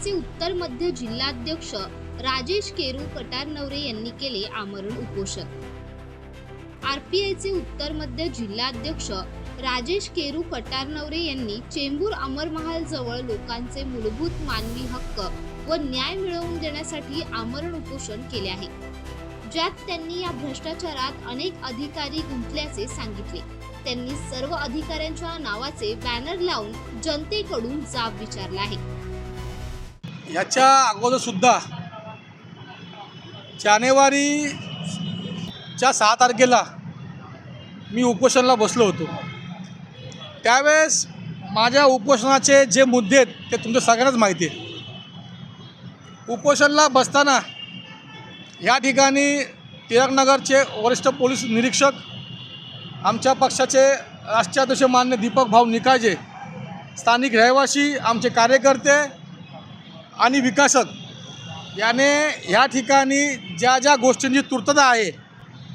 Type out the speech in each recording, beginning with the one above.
मनसेचे उत्तर मध्य जिल्हाध्यक्ष राजेश केरू कटारनवरे यांनी केले आमरण उपोषण. आरपीआयचे उत्तर मध्य जिल्हाध्यक्ष राजेश केरू कटारनवरे यांनी चेंबूर अमरमहाल जवळ लोकांचे मूलभूत मानवी हक्क व न्याय मिळवून देण्यासाठी आमरण उपोषण केले आहे ज्यात त्यांनी या भ्रष्टाचारात अनेक अधिकारी गुंतल्याचे सांगितले. त्यांनी सर्व अधिकाऱ्यांच्या नावाचे बॅनर लावून जनतेकडून जाब विचारला आहे. याच्या अगोदरसुद्धा जानेवारीच्या सहा तारखेला मी उपोषणाला बसलो होतो. त्यावेळेस माझ्या उपोषणाचे जे मुद्दे आहेत ते तुमच्या सगळ्यांनाच माहिती आहे उपोषणाला बसताना या ठिकाणी टिळकनगरचे वरिष्ठ पोलीस निरीक्षक आमच्या पक्षाचे राष्ट्रीय अध्यक्ष मान्य दीपक भाऊ निकाळजे स्थानिक रहिवासी आमचे कार्यकर्ते आणि विकासक. याने ह्या ठिकाणी ज्या ज्या गोष्टींची तूर्तता आहे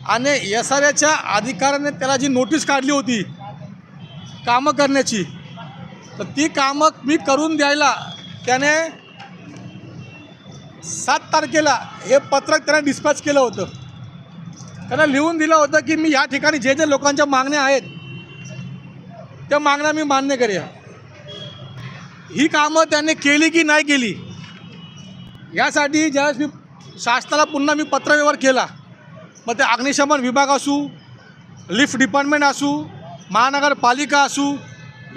आणि एस आर एच्या अधिकाऱ्याने त्याला जी नोटीस काढली होती कामं करण्याची तर ती कामं मी करून द्यायला त्याने सात तारखेला हे पत्रक त्याने डिस्पॅच केलं होतं. त्याला लिहून दिलं होतं की मी या ठिकाणी जे जे लोकांच्या मागण्या आहेत त्या मागण्या मी मान्य करूया ही कामं त्याने केली की नाही केली यासाठी ज्यावेळेस मी शासनाला पुन्हा मी पत्रव्यवहार केला मग ते अग्निशमन विभाग असू लिफ्ट डिपार्टमेंट असू महानगरपालिका असू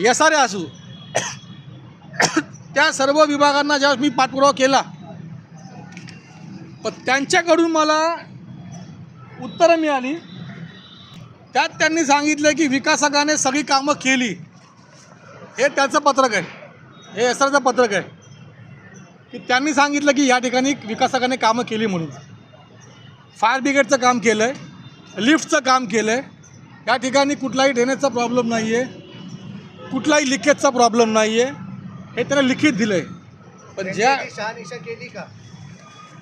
एस आर ए असू त्या सर्व विभागांना ज्यावेळेस मी पाठपुरावा केला पण त्यांच्याकडून मला उत्तरं मिळाली. त्यात त्यांनी सांगितलं की विकासकाने सगळी कामं केली. हे त्याचं पत्रक आहे. हे एस आरचं पत्रक आहे. की त्यांनी सांगितलं की या ठिकाणी विकासकाने कामं केली म्हणून. फायर ब्रिगेडचं काम केलं आहे लिफ्टचं काम केलं आहे या ठिकाणी कुठलाही ड्रेनेजचा प्रॉब्लेम नाही आहे कुठलाही लिकेजचा प्रॉब्लेम नाही आहे हे त्याला लिखित दिलं आहे पण ज्या शहानिशा केली का?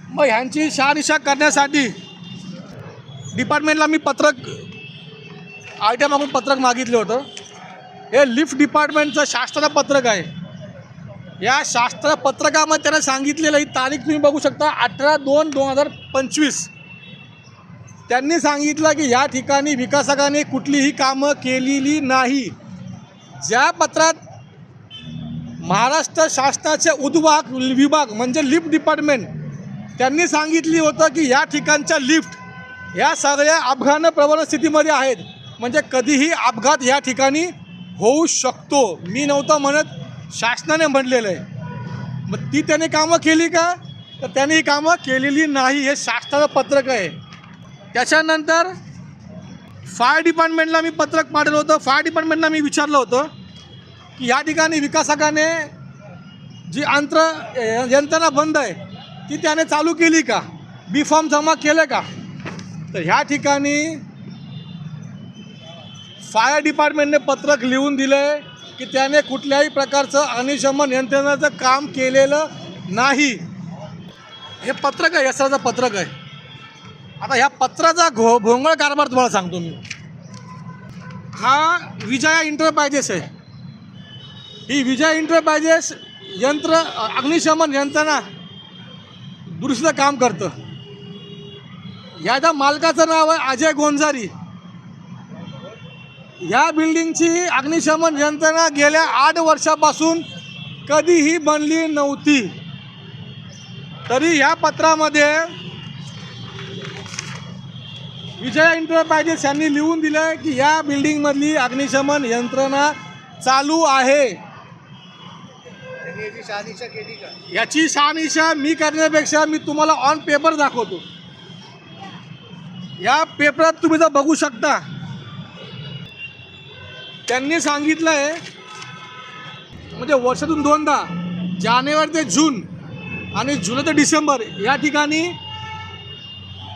मग ह्यांची शहानिशा करण्यासाठी डिपार्टमेंटला मी पत्रक आय टी मागून पत्रक मागितलं होतं. हे लिफ्ट डिपार्टमेंटचं शास्त्र पत्रक आहे. या शास्त्र पत्रकामध्ये त्यानं सांगितलेलं ही तारीख तुम्ही बघू शकता अठरा दोन दोन हजार पंचवीस. त्यांनी सांगितलं की या ठिकाणी विकासकाने कुठलीही कामं केलेली नाही. ज्या पत्रात महाराष्ट्र शासनाचे उद्वाग विभाग म्हणजे लिफ्ट डिपार्टमेंट त्यांनी सांगितली होतं की या ठिकाणच्या लिफ्ट या सगळ्या अपघात प्रवण स्थितीमध्ये आहेत. म्हणजे कधीही अपघात या ठिकाणी होऊ शकतो. मी नव्हतं म्हणत शासनाने म्हणलेलं आहे. मग ती त्याने कामं केली का? तर त्याने ही कामं केलेली नाही हे शासनाचं पत्रक आहे. त्याच्यानंतर फायर डिपार्टमेंटला मी पत्रक पाठवलं होतं. फायर डिपार्टमेंटला मी विचारलं होतं की या ठिकाणी विकासकाने जी अंतर यंत्रणा बंद आहे ती त्याने चालू केली का? बी फॉर्म जमा केलं का? तर ह्या ठिकाणी फायर डिपार्टमेंटने पत्रक लिहून दिलं आहे की त्याने कुठल्याही प्रकारचं अग्निशमन यंत्रणाचं काम केलेलं नाही. हे पत्रक आहे यशाचं पत्रक आहे. आता ह्या पत्राचा घो भोंगळ कारभार तुम्हाला सांगतो मी. हा विजया इंटरप्रायजेस आहे. ही विजया इंटरप्रायजेस यंत्र अग्निशमन यंत्रणा दुरुस्तीचं काम करतं. याच्या मालकाचं नाव आहे अजय गोंजारी. ह्या बिल्डिंगची अग्निशमन यंत्रणा गेल्या आठ वर्षापासून कधीही बनली नव्हती. तरी ह्या पत्रामध्ये विजय इंटरप्रायजेस यांनी लिहून दिलं आहे की या बिल्डिंगमधली अग्निशमन यंत्रणा चालू आहे. याची शहानिशा मी करण्यापेक्षा मी तुम्हाला ऑन पेपर दाखवतो. या पेपरात तुम्ही जर बघू शकता त्यांनी सांगितलं आहे म्हणजे वर्षातून दोनदा जानेवारी ते जून आणि जुलै ते डिसेंबर या ठिकाणी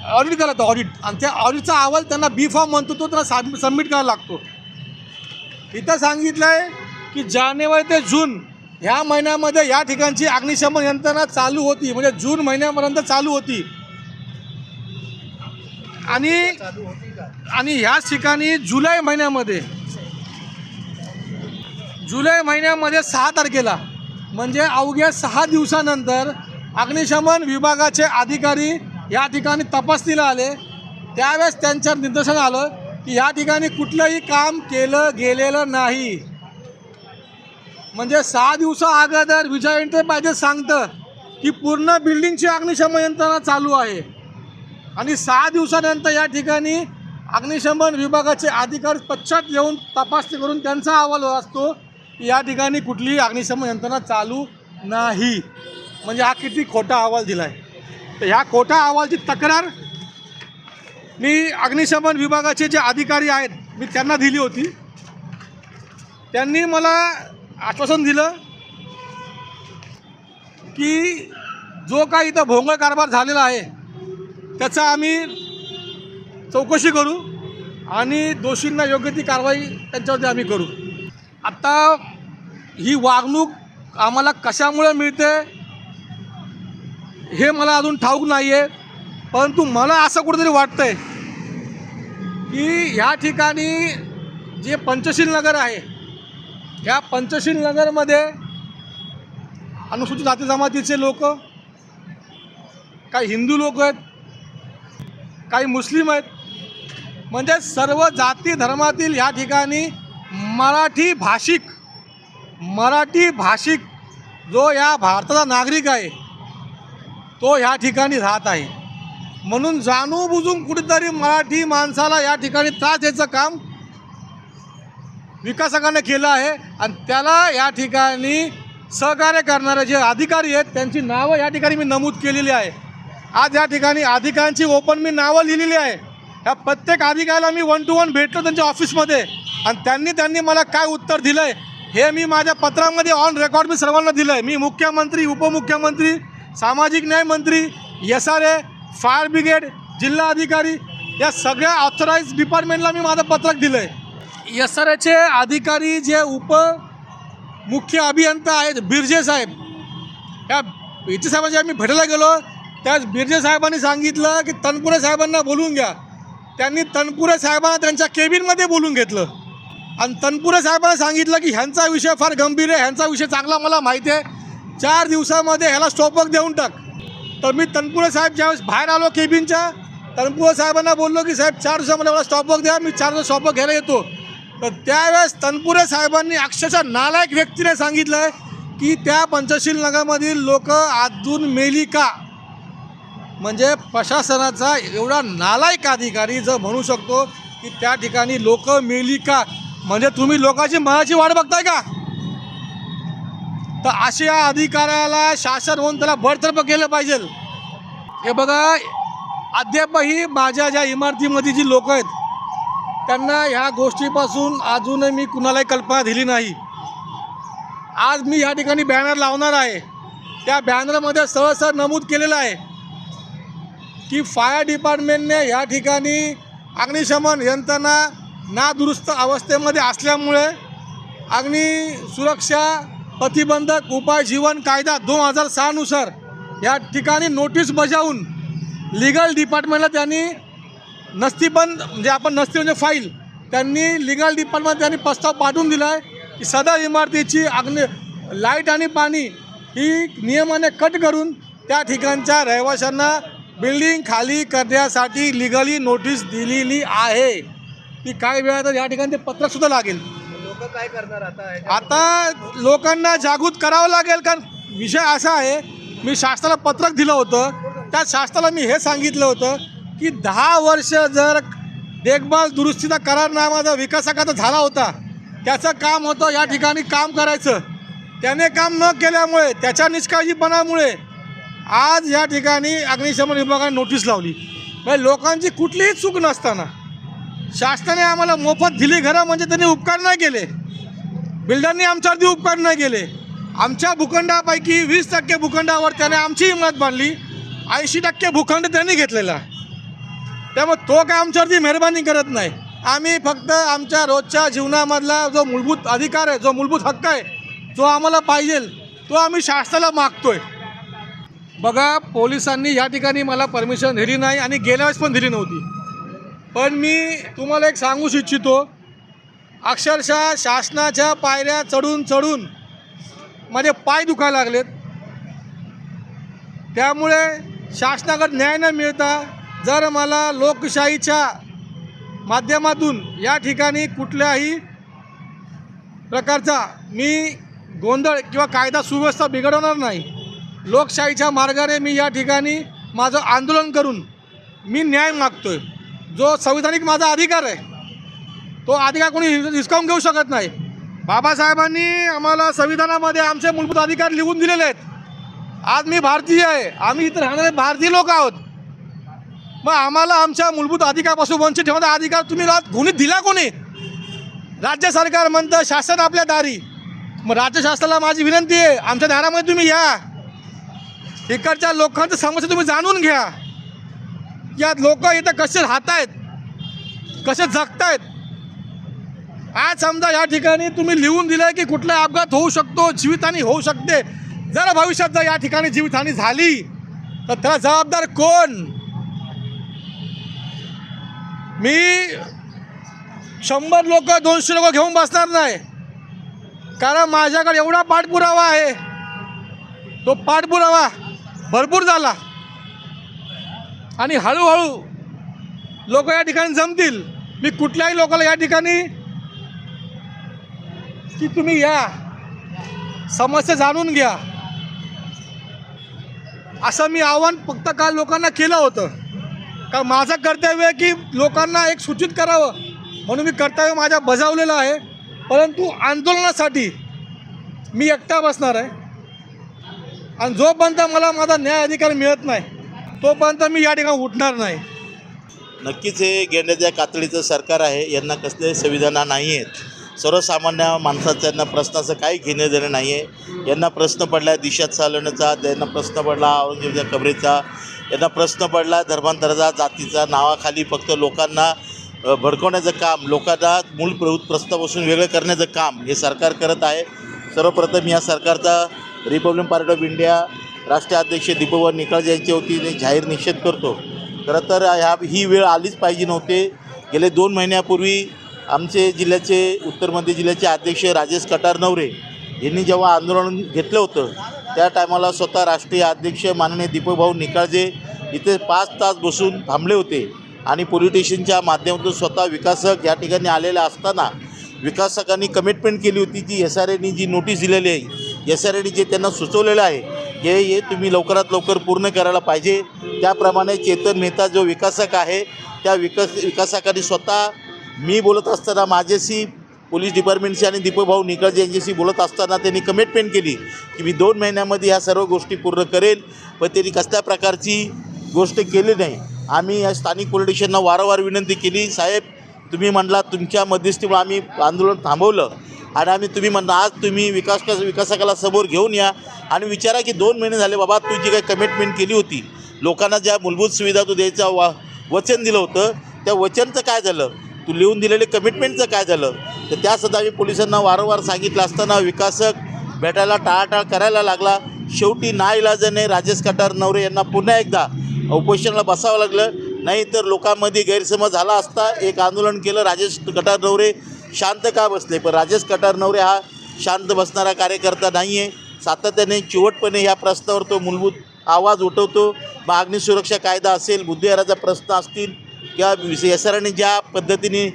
ऑडिट करायला लागतं ऑडिट आणि त्या ऑडिटचा अहवाल त्यांना बी फॉर्म म्हणतो तो त्यांना साब सबमिट करायला लागतो. इथं सांगितलं आहे की जानेवारी ते जून ह्या महिन्यामध्ये या ठिकाणची अग्निशमन यंत्रणा चालू होती म्हणजे जून महिन्यापर्यंत चालू होती. आणि आणि ह्याच ठिकाणी जुलै महिन्यामध्ये जुलै महिन्यामध्ये सहा तारखेला म्हणजे अवघ्या सहा दिवसानंतर अग्निशमन विभागाचे अधिकारी या ठिकाणी तपासणीला आले. त्यावेळेस त्यांच्या निदर्शन आलं की या ठिकाणी कुठलंही काम केलं गेलेलं नाही. म्हणजे सहा दिवसा अगोदर विजय एंटरप्राइजेस सांगतं की पूर्ण बिल्डिंगची अग्निशमन यंत्रणा चालू आहे. आणि सहा दिवसानंतर या ठिकाणी अग्निशमन विभागाचे अधिकारी पश्चात येऊन तपासणी करून त्यांचा अहवाल असतो. या ठिकाणी कुठलीही अग्निशमन यंत्रणा चालू नाही. म्हणजे हा किती खोटा अहवाल दिला आहे तर ह्या खोटा अहवालची तक्रार मी अग्निशमन विभागाचे जे अधिकारी आहेत मी त्यांना दिली होती. त्यांनी मला आश्वासन दिलं की जो काही इथं भोंगळ कारभार झालेला आहे त्याचा आम्ही चौकशी करू आणि दोषींना योग्य ती कारवाई त्यांच्यावरती आम्ही करू. आत्ता ही वागणूक आम्हाला कशामुळे मिळते हे मला अजून ठाऊक नाही आहे परंतु मला असं कुठेतरी वाटतं आहे की ह्या ठिकाणी जे पंचशील नगर आहे ह्या पंचशील नगरमध्ये अनुसूचित जाती जमातीचे लोक काही हिंदू लोक आहेत काही मुस्लिम आहेत म्हणजे सर्व जाती धर्मातील ह्या ठिकाणी मराठी भाषिक मराठी भाषिक जो या भारताचा नागरिक आहे तो ह्या ठिकाणी राहत आहे. म्हणून जाणून बुजून कुठेतरी मराठी माणसाला या ठिकाणी त्रास द्यायचं काम विकासकाने केलं आहे आणि त्याला या ठिकाणी सहकार्य करणारे जे अधिकारी आहेत त्यांची नावं या ठिकाणी मी नमूद केलेली आहे. आज या ठिकाणी अधिकाऱ्यांची ओपन मी नावं लिहिलेली आहे. ह्या प्रत्येक अधिकाऱ्याला मी वन टू वन भेटलो त्यांच्या ऑफिसमध्ये आणि त्यांनी त्यांनी मला काय उत्तर दिलं आहे हे मी माझ्या पत्रामध्ये ऑन रेकॉर्ड मी सर्वांना दिलं आहे मी मुख्यमंत्री उपमुख्यमंत्री सामाजिक न्याय मंत्री S R A fire brigade जिल्हा अधिकारी या सगळ्या ऑथराईज डिपार्टमेंटला मी माझं पत्रक दिलं आहे एस आर एचे अधिकारी जे उप मुख्य अभियंता आहेत बिर्जे साहेब. या बिर्जे साहेबांच्या आम्ही भेटायला गेलो. त्याच बिर्जे साहेबांनी सांगितलं की तनपुरे साहेबांना बोलून घ्या. त्यांनी तनपुरे साहेबांना त्यांच्या केबिनमध्ये बोलून घेतलं. आणि तनपुरे साहेबांना सांगितलं की ह्यांचा विषय फार गंभीर आहे ह्यांचा विषय चांगला मला माहिती आहे. चार दिवसामध्ये ह्याला स्टॉपवर्क देऊन टाक. तर मी तनपुरे साहेब ज्यावेळेस बाहेर आलो केबिनच्या तनपुरे साहेबांना बोललो की साहेब चार दिवसामध्ये मला स्टॉपवर्क द्या मी चार दिवस स्टॉपवर्क घ्यायला येतो. तर त्यावेळेस तनपुरे साहेबांनी अक्षरशः नालायक व्यक्तीने सांगितलं आहे की त्या पंचशील नगरमधील लोक अजून मेली का म्हणजे प्रशासनाचा एवढा नालायक अधिकारी जर म्हणू शकतो की त्या ठिकाणी लोक मेली का म्हणजे तुम्ही लोकांची मनाची वाट बघताय का? तर अशा अधिकाऱ्याला शासन होऊन त्याला बडतर्फ केलं पाहिजे. हे बघा अद्यापही माझ्या ज्या इमारतीमध्ये जी लोक आहेत त्यांना ह्या गोष्टीपासून अजूनही मी कुणालाही कल्पना दिली नाही. आज मी या ठिकाणी बॅनर लावणार आहे. त्या बॅनरमध्ये सहसर नमूद केलेलं आहे की फायर डिपार्टमेंटने या ठिकाणी अग्निशमन यंत्रणा नादुरुस्त अवस्थेमध्ये असल्यामुळे अग्नी सुरक्षा प्रतिबंधक उपाय जीवन कायदा दोन हजार सहानुसार या ठिकाणी नोटीस बजावून लिगल डिपार्टमेंटला त्यांनी नसती पण म्हणजे आपण नस्ती म्हणजे फाईल त्यांनी लिगल डिपार्टमेंट त्यांनी प्रस्ताव पाठवून दिला आहे की सदर इमारतीची अग्नि लाइट आणि पाणी ही नियमाने कट करून त्या ठिकाणच्या रहिवाशांना बिल्डिंग खाली करण्यासाठी लिगली नोटीस दिलेली आहे. ती काही वेळात या ठिकाणी ते पत्रकसुद्धा लागेल. लोक काय करणार आता? आता लोकांना जागृत करावं लागेल कारण विषय असा आहे मी शासनाला पत्रक दिलं होतं त्या शासनाला मी हे सांगितलं होतं की दहा वर्ष जर देखभाल दुरुस्तीचा करारनामा जर विकासकाचा झाला होता त्याचं काम होतं या ठिकाणी काम करायचं. त्याने काम न केल्यामुळे त्याच्या निष्काळजीपणामुळे आज या ठिकाणी अग्निशमन विभागाने नोटीस लावली. म्हणजे लोकांची कुठलीही चूक नसताना शासनाने आम्हाला मोफत दिली घरं म्हणजे त्यांनी उपकार नाही केले. बिल्डरनी आमच्यावरती उपकार नाही केले. आमच्या भूखंडापैकी वीस टक्के भूखंडावर त्याने आमची इमारत बांधली ऐंशी टक्के भूखंड त्यांनी घेतलेला. त्यामुळे तो काय आमच्यावरती मेहरबानी करत नाही. आम्ही फक्त आमच्या रोजच्या जीवनामधला जो मूलभूत अधिकार आहे जो मूलभूत हक्क आहे जो आम्हाला पाहिजे तो आम्ही शासनाला मागतोय. बघा पोलिसांनी या ठिकाणी मला परमिशन दिली नाही आणि गेल्या वेळेस पण दिली नव्हती. पण मी तुम्हाला एक सांगूच इच्छितो. अक्षरशः शासनाच्या पायऱ्या चढून चढून माझे पाय दुखायला लागलेत. त्यामुळे शासनाकडे न्याय न मिळता जर मला लोकशाहीच्या माध्यमातून या ठिकाणी कुठल्याही प्रकारचा मी गोंधळ किंवा कायदा सुव्यवस्था बिघडवणार नाही. लोकशाहीच्या मार्गाने मी या ठिकाणी माझं आंदोलन करून मी न्याय मागतो आहे जो संविधानिक माझा अधिकार आहे तो अधिकार कोणी हिसकावून घेऊ शकत नाही. बाबासाहेबांनी आम्हाला संविधानामध्ये आमचे मूलभूत अधिकार लिहून दिलेले आहेत. आज मी भारतीय आहे आम्ही इथं राहणारे भारतीय लोक आहोत. मग आम्हाला आमच्या मूलभूत अधिकारापासून वंचित ठेवण्याचा अधिकार तुम्ही रा- कोणी दिला कोणी? राज्य सरकार म्हणतं शासन आपल्या दारी. मग राज्य शासनाला माझी विनंती आहे आमच्या दारामध्ये तुम्ही या. इकडच्या लोकांचं समस्या तुम्ही जाणून घ्या. या लोक इथं कसे राहत आहेत कसे जगतायत? आज समजा या ठिकाणी तुम्ही लिहून दिलं की कुठला अपघात होऊ शकतो जीवितहानी होऊ शकते. जर भविष्यात जर या ठिकाणी जीवितहानी झाली तर त्याला जबाबदार कोण? मी शंभर लोक दोनशे लोक घेऊन बसणार नाही. कारण माझ्याकडे एवढा पाठपुरावा आहे. तो पाठपुरावा भरपूर झाला. आणि हळूहळू लोक या ठिकाणी जमतील. मी कुठल्याही लोकाला या ठिकाणी की तुम्ही या. समस्या जाणून घ्या. असं मी आव्हान फक्त काल लोकांना केलं होतं. का माझं कर्तव्य आहे की लोकांना एक सूचित करावं. म्हणून मी कर्तव्य माझ्या बजावलेलं आहे. परंतु आंदोलनासाठी मी एकटा बसणार आहे. आणि जोपर्यंत मला माझा न्याय अधिकार मिळत नाही तोपर्यंत मी या ठिकाणी उठणार नाही. नक्कीच हे गेंड्याच्या कातडीचं सरकार आहे यांना कसले संविधाना नाही आहेत. सर्वसामान्य माणसाचं यांना प्रश्नाचं काही घेणं देणं नाही आहे. यांना प्रश्न पडला दिशा चालवण्याचा यांना प्रश्न पडला औरंगजेबच्या कबरेचा यांना प्रश्न पडला धर्मांतराचा जातीचा नावाखाली फक्त लोकांना भडकवण्याचं काम लोकांना मूळ प्रवृत्त प्रस्तापासून वेगळं करण्याचं काम हे सरकार करत आहे. सर्वप्रथम या सरकारचा रिपब्लिक पार्टी ऑफ इंडिया राष्ट्रीय अध्यक्ष दीपवर निकाळजे यांच्या वतीने जाहीर निषेध करतो. खरं तर ह्या ही वेळ आलीच पाहिजे नव्हते. गेले दोन महिन्यापूर्वी आमचे जिल्ह्याचे उत्तर मध्य जिल्ह्याचे अध्यक्ष राजेश कटार नवरे यांनी जेव्हा आंदोलन घेतलं होतं त्या टायमाला स्वतः राष्ट्रीय अध्यक्ष माननीय दीपकभाऊ निकाळजे इथे पाच तास बसून थांबले होते आणि पोलीस स्टेशनच्या माध्यमातून स्वतः विकासक या ठिकाणी आलेले असताना विकासकांनी कमिटमेंट केली होती जी एस आर एनी जी नोटीस दिलेली आहे. एस आर एनी जे त्यांना सुचवलेलं आहे हे हे तुम्ही लवकरात लवकर पूर्ण करायला पाहिजे. त्याप्रमाणे चेतन मेहता जो विकासक आहे त्या विकास विकासकाने स्वतः मी बोलत असताना माझ्याशी पोलीस डिपार्टमेंटशी आणि दीपकभाऊ निकळजे यांच्याशी बोलत असताना त्यांनी कमिटमेंट केली की मी दोन महिन्यामध्ये ह्या सर्व गोष्टी पूर्ण करेन पण त्यांनी कसल्या प्रकारची गोष्ट केली नाही. आम्ही या स्थानिक पोलीस वारंवार विनंती केली साहेब तुम्ही म्हणला तुमच्या मध्यस्थीमुळे आम्ही आंदोलन थांबवलं आणि आम्ही तुम्ही म्हणता आज तुम्ही विकास विकासकाला समोर घेऊन या. आणि विचारा की दोन महिने झाले बाबा तू जी काही कमिटमेंट केली होती. लोकांना ज्या मूलभूत सुविधा तू द्यायचा वा वचन दिलं होतं त्या वचनचं काय झालं? तू लिहून दिलेले कमिटमेंटचं काय झालं? तर त्यासुद्धा आम्ही पोलिसांना वारंवार सांगितलं असताना विकासक भेटायला टाळाटाळ करायला लागला. शेवटी नाईलाजाने राजेश कटार नवरे यांना पुन्हा एकदा उपोषणाला बसावं लागलं. नाही तर लोकांमध्ये गैरसमज झाला असता एक आंदोलन केलं राजेश कटार नवरे. शांत का बसले? पण राजेश कटार नवरे हा शांत बसणारा कार्यकर्ता नाही आहे सातत्याने चिवटपणे ह्या प्रश्नावर तो मूलभूत आवाज उठवतो. मग अग्निसुरक्षा कायदा असेल बुद्धिहाराचा प्रश्न असतील किंवा एस आरने ज्या पद्धतीने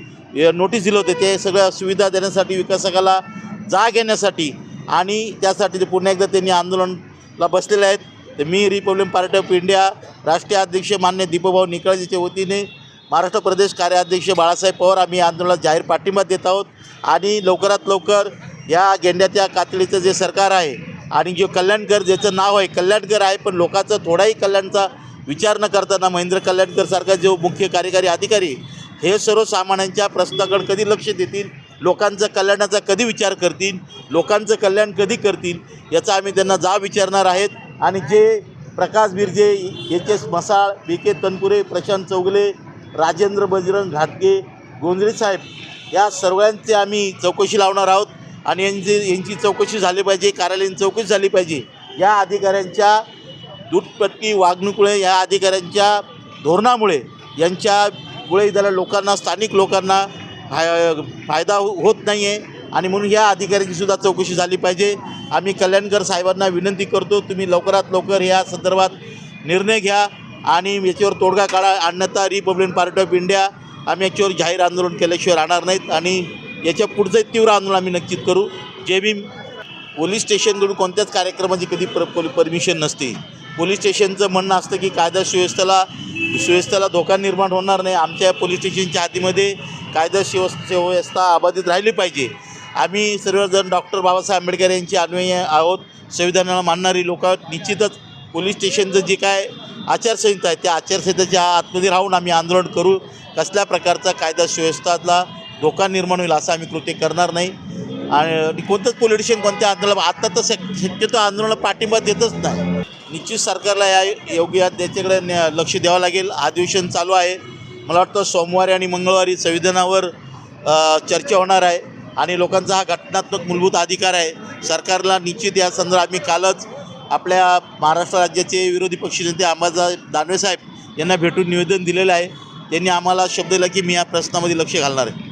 नोटीस दिलं होते ते सगळ्या सुविधा देण्यासाठी विकासकाला जाग येण्यासाठी आणि त्यासाठी ते पुन्हा एकदा त्यांनी आंदोलनला बसलेले आहेत. तर मी रिपब्लिकन पार्टी ऑफ इंडिया राष्ट्रीय अध्यक्ष मान्य दीपभाऊ निकाळजीच्या वतीने महाराष्ट्र प्रदेश कार्याध्यक्ष बाळासाहेब पवार आम्ही आंदोलनात जाहीर पाठिंबा देत आहोत. आणि लवकरात लवकर या गेंड्याच्या कातडीचं जे सरकार आहे आणि जो कल्याणकर ज्याचं नाव आहे कल्याणकर आहे पण लोकांचा थोडाही कल्याणचा विचार न करताना महेंद्र कल्याणकर सारखा जो मुख्य कार्यकारी अधिकारी हे सर्वसामान्यांच्या प्रश्नाकडे कधी लक्ष देतील? लोकांचं कल्याणाचा कधी विचार करतील? लोकांचं कल्याण कधी करतील? याचा आम्ही त्यांना जा विचारणार आहेत. आणि जे Prakash Birje H S Masal B K Tanpure Prashant Chougule Rajendra Bajrang घाटगे गोंधळे साहेब या सर्वांचे आम्ही चौकशी लावणार आहोत आणि यांची यांची चौकशी झाली पाहिजे कार्यालयीन चौकशी झाली पाहिजे. या अधिकाऱ्यांच्या दुटपट्टी वागणुकीमुळे या अधिकाऱ्यांच्या धोरणामुळे यांच्यामुळे त्याला लोकांना स्थानिक लोकांना फाय फायदा हो- होत नाही आहे आणि म्हणून या अधिकाऱ्यांचीसुद्धा चौकशी झाली पाहिजे. आम्ही कल्याणकर साहेबांना विनंती करतो तुम्ही लवकरात लवकर या संदर्भात निर्णय घ्या. आणि याच्यावर तोडगा काढा अन्यथा रिपब्लिकन पार्टी ऑफ इंडिया आम्ही याच्यावर जाहीर आंदोलन केल्याशिवाय राहणार नाहीत आणि याच्या पुढचंही तीव्र आंदोलन आम्ही नक्कीच करू. जे बी पोलीस स्टेशनकडून कोणत्याच कार्यक्रमाची कधी पर परमिशन नसते. पोलीस स्टेशनचं म्हणणं असतं की कायदा सुव्यवस्थेला सुव्यवस्थेला धोका निर्माण होणार नाही. आमच्या पोलीस स्टेशनच्या हातीमध्ये कायदा सुव्यवस्था अबाधित राहिली पाहिजे. आम्ही सर्वजण डॉक्टर बाबासाहेब आंबेडकर यांची अन्वयी आहोत. संविधानाला मानणारी लोक आहोत. निश्चितच पोलीस स्टेशनचं जे काय आचारसंहिता आहे त्या आचारसंहितेच्या आतमध्ये राहून आम्ही आंदोलन करू. कसल्या प्रकारचा कायदा सुव्यवस्थातला धोका निर्माण होईल असं आम्ही कृत्य करणार नाही. आणि कोणतंच पोलिटिशियन कोणत्या आंदोलन आत्ता तर शक्यतो आंदोलनाला पाठिंबा देतच नाही. निश्चित सरकारला या योग्य त्याच्याकडे न्या- लक्ष द्यावं लागेल. अधिवेशन चालू आहे. मला वाटतं सोमवारी आणि मंगळवारी संविधानावर चर्चा होणार आहे. आणि लोकांचा हा घटनात्मक मूलभूत अधिकार आहे. सरकारला निश्चित या संदर्भात आम्ही कालच आपल्या महाराष्ट्र राज्याचे विरोधी पक्षनेते अंबादास दानवे साहेब यांना भेटून निवेदन दिलेलं आहे. त्यांनी आम्हाला शब्द दिला की मी या प्रश्नामध्ये लक्ष घालणार आहे.